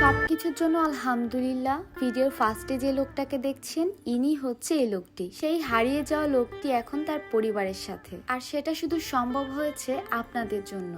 সবকিছুর জন্য আলহামদুলিল্লাহ। ভিডিওর ফার্স্টে যে লোকটাকে দেখছেন, ইনি হচ্ছে এই লোকটি। সেই হারিয়ে যাওয়া লোকটি এখন তার পরিবারের সাথে। আর সেটা শুধু সম্ভব হয়েছে আপনাদের জন্য।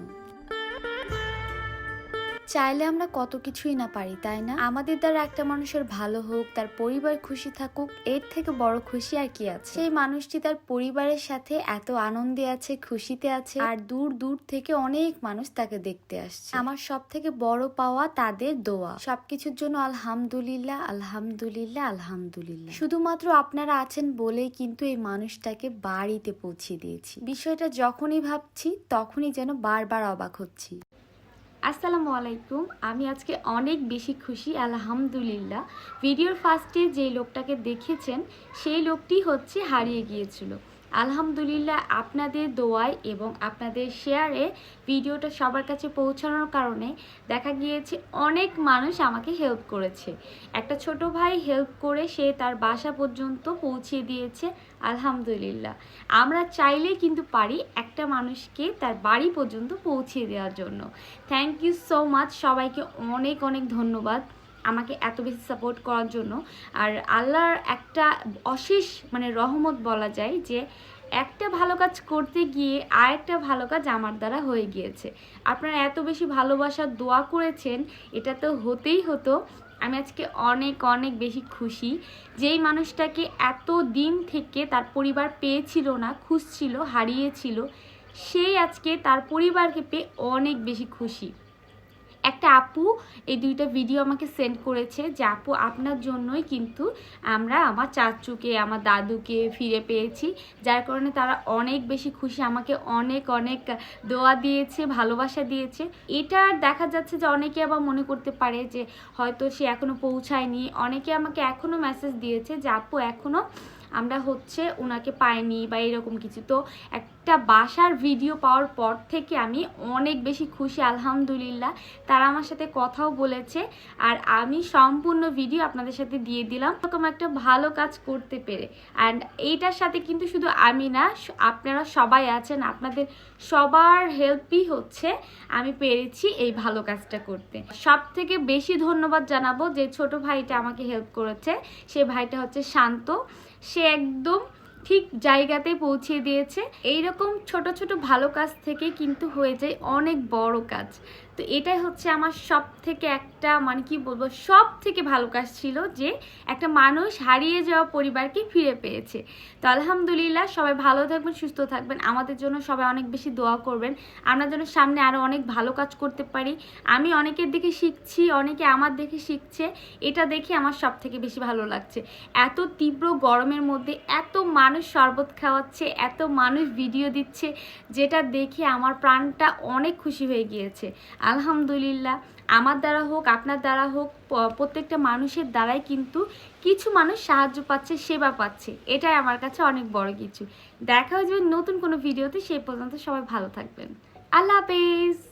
চাইলে আমরা কত কিছুই না পারি, তাই না? আমাদের দ্বারা একটা মানুষের ভালো হোক, তার পরিবার খুশি থাকুক, এর থেকে বড় খুশি আর কি আছে? সেই মানুষটি তার পরিবারের সাথে এত আনন্দে আছে, খুশিতে আছে, আর দূর দূর থেকে অনেক মানুষ তাকে দেখতে আসছে। আমার সব থেকে বড় পাওয়া তাদের দোয়া। সবকিছুর জন্য আলহামদুলিল্লাহ আলহামদুলিল্লাহ আলহামদুলিল্লাহ। শুধুমাত্র আপনারা আছেন বলেই কিন্তু এই মানুষটাকে বাড়িতে পৌঁছে দিয়েছি। বিষয়টা যখনই ভাবছি, তখনই যেন বারবার অবাক হচ্ছি। আসসালামু আলাইকুম। আমি আজকে অনেক বেশি খুশি, আলহামদুলিল্লাহ। ভিডিওর ফার্স্টে যে লোকটাকে দেখেছেন, সেই লোকটি হচ্ছে হারিয়ে গিয়েছিল। আলহামদুলিল্লাহ আপনাদের দোয়ায় এবং আপনাদের শেয়ারে ভিডিওটা সবার কাছে পৌঁছানোর কারণে দেখা গিয়েছে অনেক মানুষ আমাকে হেল্প করেছে। একটা ছোট ভাই হেল্প করে সে তার বাসা পর্যন্ত পৌঁছে দিয়েছে, আলহামদুলিল্লাহ। আমরা চাইলেই কিন্তু পারি একটা মানুষকে তার বাড়ি পর্যন্ত পৌঁছে দেওয়ার জন্য। থ্যাংক ইউ সো মাচ সবাইকে অনেক অনেক ধন্যবাদ। আমাকে এত বেশি সাপোর্ট করার জন্য। আর আল্লাহর একটা অশেষ মানে রহমত বলা যায় যে, একটা ভালো কাজ করতে গিয়ে আরেকটা ভালো কাজ আমার দ্বারা হয়ে গিয়েছে। আপনারা এত বেশি ভালোবাসার দোয়া করেছেন, এটা তো হতেই হতো। আমি আজকে অনেক অনেক বেশি খুশি। যেই মানুষটাকে এত দিন থেকে তার পরিবার পেয়েছিল না, খুঁজছিল, হারিয়েছিল, সেই আজকে তার পরিবারকে পেয়ে অনেক বেশি খুশি। একটা আপু এই দুইটা ভিডিও আমাকে সেন্ড করেছে যে, আপু, আপনার জন্যই কিন্তু আমরা আমার চাচুকে, আমার দাদুকে ফিরে পেয়েছি। যার কারণে তারা অনেক বেশি খুশি, আমাকে অনেক অনেক দোয়া দিয়েছে, ভালোবাসা দিয়েছে। এটা দেখা যাচ্ছে যে, অনেকে আবার মনে করতে পারে যে, হয়তো সে এখনও পৌঁছায়নি। অনেকে আমাকে এখনও মেসেজ দিয়েছে যে, আপু, এখনও আমরা হচ্ছে ওনাকে পাইনি বা এরকম কিছু। তো একটা বাসার ভিডিও পাওয়ার পর থেকে আমি অনেক বেশি খুশি, আলহামদুলিল্লাহ। তারা আমার সাথে কথাও বলেছে আর আমি সম্পূর্ণ ভিডিও আপনাদের সাথে দিয়ে দিলাম। এরকম একটা ভালো কাজ করতে পেরে। অ্যান্ড এইটার সাথে কিন্তু শুধু আমি না আপনারা সবাই আছেন, আপনাদের সবার হেল্পই হচ্ছে আমি পেরেছি এই ভালো কাজটা করতে। সব থেকে বেশি ধন্যবাদ জানাব যে ছোট ভাইটা আমাকে হেল্প করেছে, সে ভাইটা হচ্ছে শান্ত। সে একদম ঠিক জায়গাতে পৌঁছে দিয়েছে। এইরকম ছোট ছোট ভালো কাজ থেকে কিন্তু হয়ে যায় অনেক বড় কাজ। তো এটাই হচ্ছে আমার সব থেকে একটা মানে কি বলব সব থেকে ভালো কাজ ছিল যে একটা মানুষ হারিয়ে যাওয়া পরিবারকে ফিরে পেয়েছে। তো আলহামদুলিল্লাহ সবাই ভালো থাকবেন, সুস্থ থাকবেন। আমাদের জন্য সবাই অনেক বেশি দোয়া করবেন। আমরা যেন সামনে আরও অনেক ভালো কাজ করতে পারি। আমি অনেকের দিকে শিখছি, অনেকে আমার দেখে শিখছে। এটা দেখে আমার সব থেকে বেশি ভালো লাগছে। এত তীব্র গরমের মধ্যে, এত মানুষ শরবত খাওয়াচ্ছে, এত মানুষ ভিডিও দিচ্ছে, যেটা দেখে আমার প্রাণটা অনেক খুশি হয়ে গিয়েছে। আলহামদুলিল্লাহ, আমার দ্বারা হোক, আপনার দ্বারা হোক প্রত্যেকটা মানুষের দ্বারাই কিন্তু কিছু মানুষ সাহায্য পাচ্ছে, সেবা পাচ্ছে। এটাই আমার কাছে অনেক বড় কিছু। দেখা হয়ে যাবে নতুন কোনো ভিডিওতে সেই পর্যন্ত সবাই ভালো থাকবেন। আল্লাহ হাফেজ!